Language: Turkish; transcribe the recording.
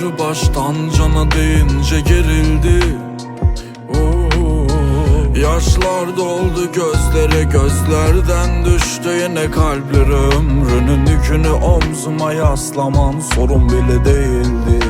Doğru baştan cana deyince gerildi. Yaşlar doldu gözlere gözlerden düştü. Yine kalpleri Ömrünün yükünü omzuma yaslaman sorun bile değildi.